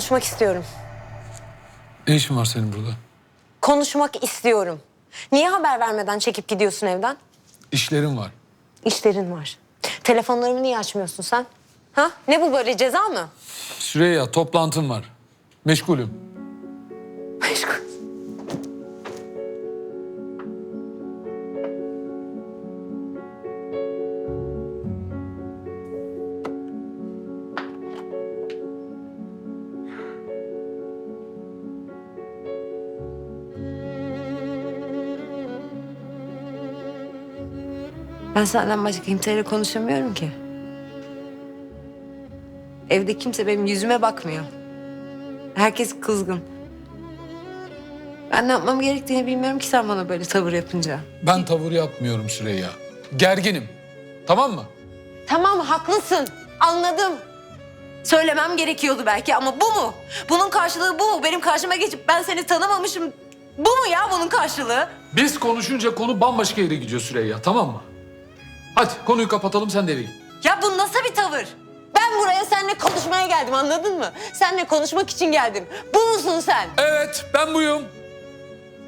Konuşmak istiyorum. Ne işin var senin burada? Konuşmak istiyorum. Niye haber vermeden çekip gidiyorsun evden? İşlerin var. İşlerin var. Telefonlarımı niye açmıyorsun sen? Ha? Ne bu böyle ceza mı? Süreyya toplantın var. Meşgulüm. Ben senden başka kimseyle konuşamıyorum ki. Evde kimse benim yüzüme bakmıyor. Herkes kızgın. Ben ne yapmam gerektiğini bilmiyorum ki sen bana böyle tavır yapınca. Ben tavır yapmıyorum Süreyya. Gerginim. Tamam mı? Tamam haklısın. Anladım. Söylemem gerekiyordu belki ama bu mu? Bunun karşılığı bu mu? Benim karşıma geçip ben seni tanımamışım. Bu mu ya bunun karşılığı? Biz konuşunca konu bambaşka yere gidiyor Süreyya. Tamam mı? Hadi konuyu kapatalım sen de eve git. Ya bu nasıl bir tavır? Ben buraya seninle konuşmaya geldim anladın mı? Seninle konuşmak için geldim. Bu musun sen? Evet ben buyum.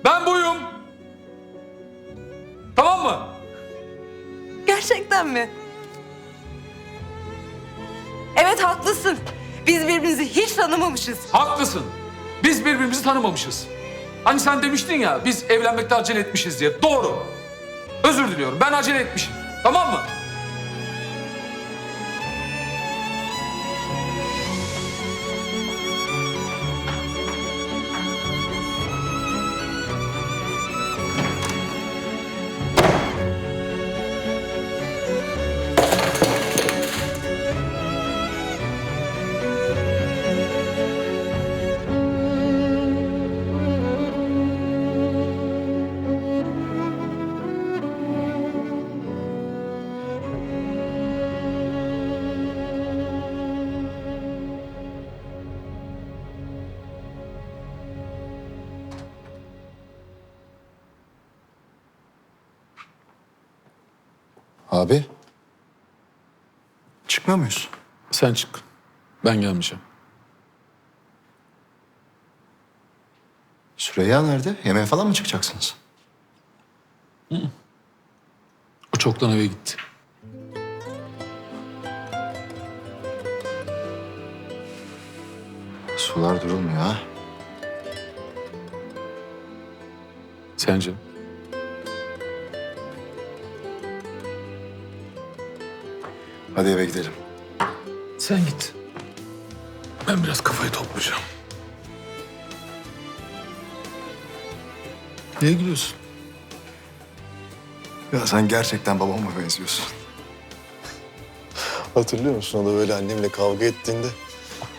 Ben buyum. Tamam mı? Gerçekten mi? Evet haklısın. Biz birbirimizi hiç tanımamışız. Haklısın. Biz birbirimizi tanımamışız. Hani sen demiştin ya biz evlenmekte acele etmişiz diye. Doğru. Özür diliyorum ben acele etmişim. Tamam mı? Abi. Çıkmıyor muyuz? Sen çık. Ben gelmeyeceğim. Süreyya nerede? Yemeğe falan mı çıkacaksınız? O çoktan eve gitti. Sular durulmuyor ha. Sence? Hadi eve gidelim. Sen git. Ben biraz kafayı toplayacağım. Niye gülüyorsun? Ya sen gerçekten babama benziyorsun. Hatırlıyor musun? O da böyle annemle kavga ettiğinde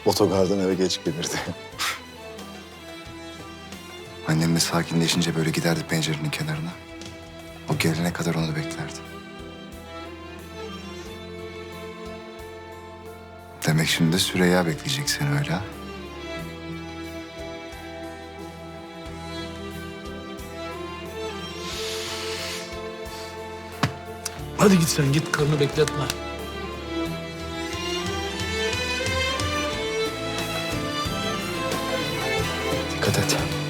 otogardan eve geç gelirdi. Annemle sakinleşince böyle giderdi pencerenin kenarına. O gelene kadar onu beklerdi. Demek şimdi de Süreyya bekleyecek seni öyle ha? Hadi git sen git karını bekletme. Dikkat et.